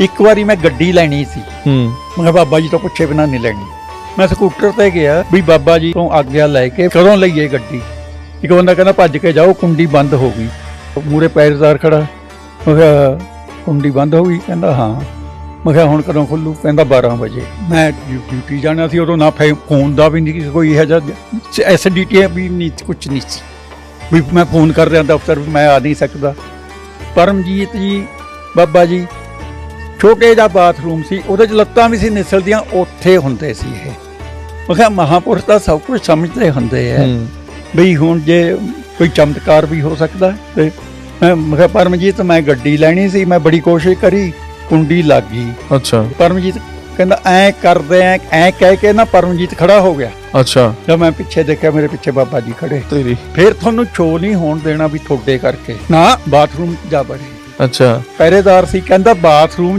ਇੱਕ ਵਾਰੀ ਮੈਂ ਗੱਡੀ ਲੈਣੀ ਸੀ। ਹੂੰ। ਮੈਂ ਕਿਹਾ ਬਾਬਾ ਜੀ ਤੋਂ ਪੁੱਛੇ ਬਿਨਾਂ ਨਹੀਂ ਲੈਣੀ। ਮੈਂ ਸਕੂਟਰ ਤੇ ਗਿਆ ਵੀ ਬਾਬਾ ਜੀ ਤੋਂ ਆਗਿਆ ਲੈ ਕੇ ਕਦੋਂ ਲਈਏ ਗੱਡੀ? ਇੱਕ ਬੰਦਾ ਕਹਿੰਦਾ ਭੱਜ ਕੇ ਜਾਓ ਕੁੰਡੀ ਬੰਦ ਹੋ ਗਈ। ਮੂਰੇ ਪੈਰਦਾਰ ਖੜਾ। ਮੈਂ ਕਿਹਾ ਕੁੰਡੀ ਬੰਦ ਹੋ ਗਈ? ਕਹਿੰਦਾ ਹਾਂ। ਮੈਂ ਕਿਹਾ ਹੁਣ ਕਦੋਂ ਖੁੱਲੂ? ਕਹਿੰਦਾ 12 ਵਜੇ। ਮੈਂ ਡਿਊ- ਡਿਊਟੀ ਜਾਣਾ ਸੀ ਉਦੋਂ ਨਾ ਫੋਨ ਦਾ ਵੀ ਨਹੀਂ ਕੋਈ ਇਹੋ ਜਿਹਾ ਐਸਡੀਟੀ ਵੀ ਨਹੀਂ ਕੁਝ ਨਹੀਂ ਸੀ। ਵੀ ਮੈਂ ਫੋਨ ਕਰ ਰਿਹਾ ਦਫ਼ਤਰ ਵੀ ਮੈਂ ਆ ਨਹੀਂ ਸਕਦਾ। ਪਰਮਜੀਤ ਜੀ ਬਾਬਾ ਜੀ ਛੋਟੇ ਜਿਹਾ ਬਾਥਰੂਮ ਸੀ ਉਹਦੇ 'ਚ ਲੱਤਾਂ ਵੀ ਸੀ ਨਿਸਲਦੀਆਂ ਉੱਥੇ ਹੁੰਦੇ ਸੀ ਇਹ। ਮੈਂ ਕਿਹਾ ਮਹਾਪੁਰਸ਼ ਤਾਂ ਸਭ ਕੁਝ ਸਮਝਦੇ ਹੁੰਦੇ ਐ ਵੀ ਹੁਣ ਜੇ ਕੋਈ ਚਮਤਕਾਰ ਵੀ ਹੋ ਸਕਦਾ ਤੇ ਮੈਂ ਕਿਹਾ ਪਰਮਜੀਤ ਮੈਂ ਗੱਡੀ ਲੈਣੀ ਸੀ ਮੈਂ ਬੜੀ ਕੋਸ਼ਿਸ਼ ਕਰੀ ਕੁੰਡੀ ਲੱਗ ਗਈ। ਅੱਛਾ। ਪਰਮਜੀਤ ਕਹਿੰਦਾ ਐ ਕਰਦੇ ਐ ਐ ਕਹਿ ਕੇ ਨਾ ਪਰਮਜੀਤ ਖੜਾ ਹੋ ਗਿਆ। ਅੱਛਾ। ਜਦ ਮੈਂ ਪਿੱਛੇ ਦੇਖਿਆ ਮੇਰੇ ਪਿੱਛੇ ਬਾਬਾ ਜੀ ਖੜੇ। ਤੇਰੀ। ਫਿਰ ਤੁਹਾਨੂੰ ਛੋ ਨਹੀਂ ਹੋਣ ਦੇਣਾ ਵੀ ਤੁਹਾਡੇ ਕਰਕੇ। ਨਾ ਬਾਥਰੂਮ ਜਾ ਬੜੇ ਅੱਛਾ। ਪਹਿਰੇਦਾਰ ਸੀ ਕਹਿੰਦਾ ਬਾਥਰੂਮ